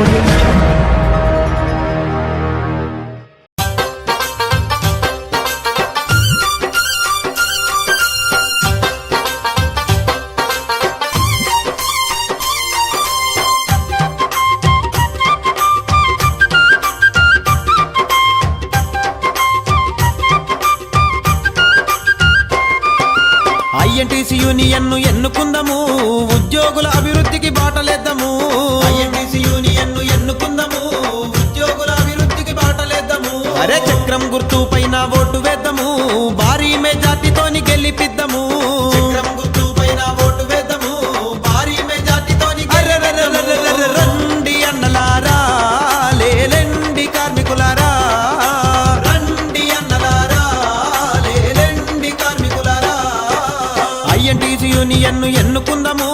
Audio INTUC యూనియన్ను ఎన్నుకుందాము. ఉద్యోగుల అభివృద్ధికి బాటలేద్దాము. ఐఎన్టీసీ అరే చక్రం గుర్తు పైన ఓటు వేద్దాము. భారీ మెజార్టీతోని గెలిపిద్దాము. చక్రం గుర్తు పైన ఓటు వేద్దాము. భారీ మెజార్టీతోని రండి అన్నలారా లేలండి కార్మికులారా రండి అన్నలారా లేలండి కార్మికులారా ఐఎన్టీసీ యూనియన్ను ఎన్నుకుందాము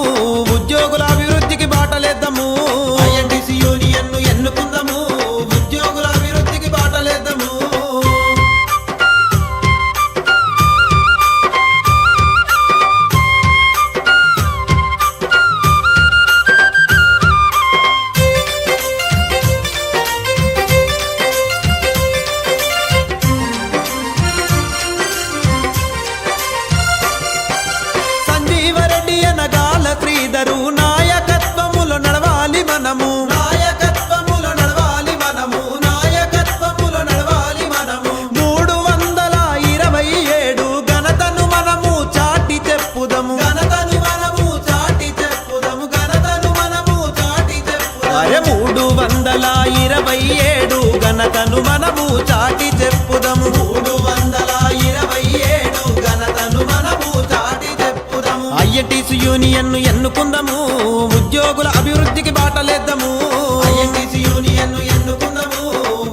ఉద్యోగుల అభివృద్ధికి బాటలేద్దాము శ్రీధరు నాయకత్వములో నడవాలి మనము. నాయకత్వములో నడవాలి మనము. నాయకత్వములో నడవాలి మనము. మూడు వందల ఇరవై ఏడు ఘనతను మనము చాటి చెప్పుదము. ఘనతను మనము చాటి చెప్పుదము. ఘనతను మనము చాటి చెప్పుదము. మూడు వందల ఇరవై ఏడు ఘనతను మనము చాటి చెప్పుదము. మూడు ఐఎన్టీసీ యూనియన్ను ఎన్నుకుందాము. ఉద్యోగుల అభివృద్ధికి బాటలేద్దాము. ఎన్నుకుందాము.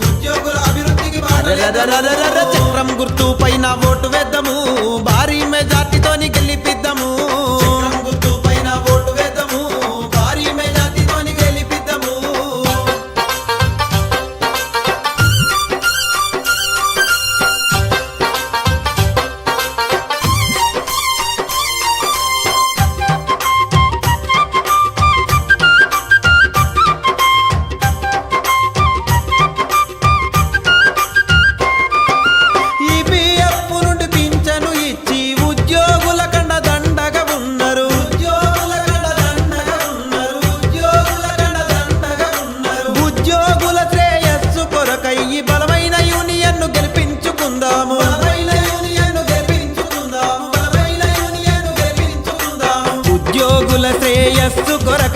ఉద్యోగుల అభివృద్ధికి చక్రం గుర్తు పైన ఓటు వేద్దాము.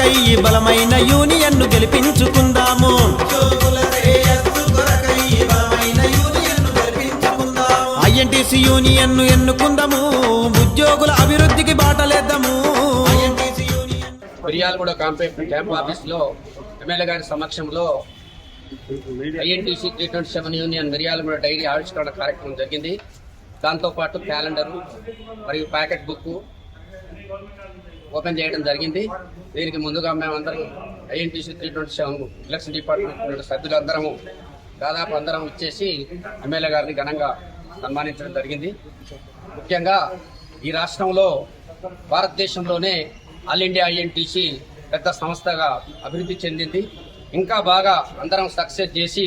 కొరకై ఈ బలమైన యూనియన్ను గెలిపించుకుందాము. ఉద్యోగుల ఐఎన్టీసీ యూనియన్ను ఎన్నుకుందాము. ఉద్యోగుల అభివృద్ధికి బాటలేద్దాము. యూనియన్ మిర్యాలగూడ క్యాంప్ క్యాంప్ ఆఫీస్లో ఎమ్మెల్యే గారి సమక్షంలో INTUC three twenty seven union Miryalaguda diary ఆవిష్కరణ కార్యక్రమం జరిగింది. దాంతోపాటు క్యాలెండరు మరియు ప్యాకెట్ బుక్ ఓపెన్ చేయడం జరిగింది. దీనికి ముందుగా మేమందరం INTUC three twenty seven election department సభ్యులందరము దాదాపు అందరం ఇచ్చేసి ఎమ్మెల్యే గారిని ఘనంగా సన్మానించడం జరిగింది. ముఖ్యంగా ఈ రాష్ట్రంలో భారతదేశంలోనే ఆల్ ఇండియా ఐఎన్టీసీ పెద్ద సంస్థగా అభివృద్ధి చెందింది. ఇంకా బాగా అందరం సక్సెస్ చేసి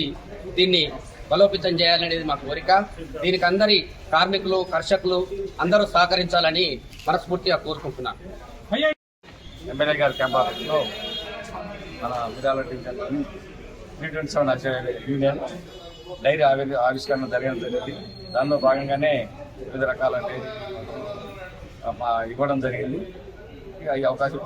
దీన్ని బలోపేతం చేయాలనేది మా కోరిక. దీనికి అందరి కార్మికులు కర్షకులు అందరూ సహకరించాలని మనస్ఫూర్తిగా కోరుకుంటున్నాను. ఎమ్మెల్యే గారి క్యాంప్ ఆఫీస్లో మన విరాల three twenty seven union diary ఆవి ఆవిష్కరణ జరగడం జరిగింది. దానిలో భాగంగానే వివిధ రకాల మా ఇవ్వడం జరిగింది. ఇక ఈ అవకాశం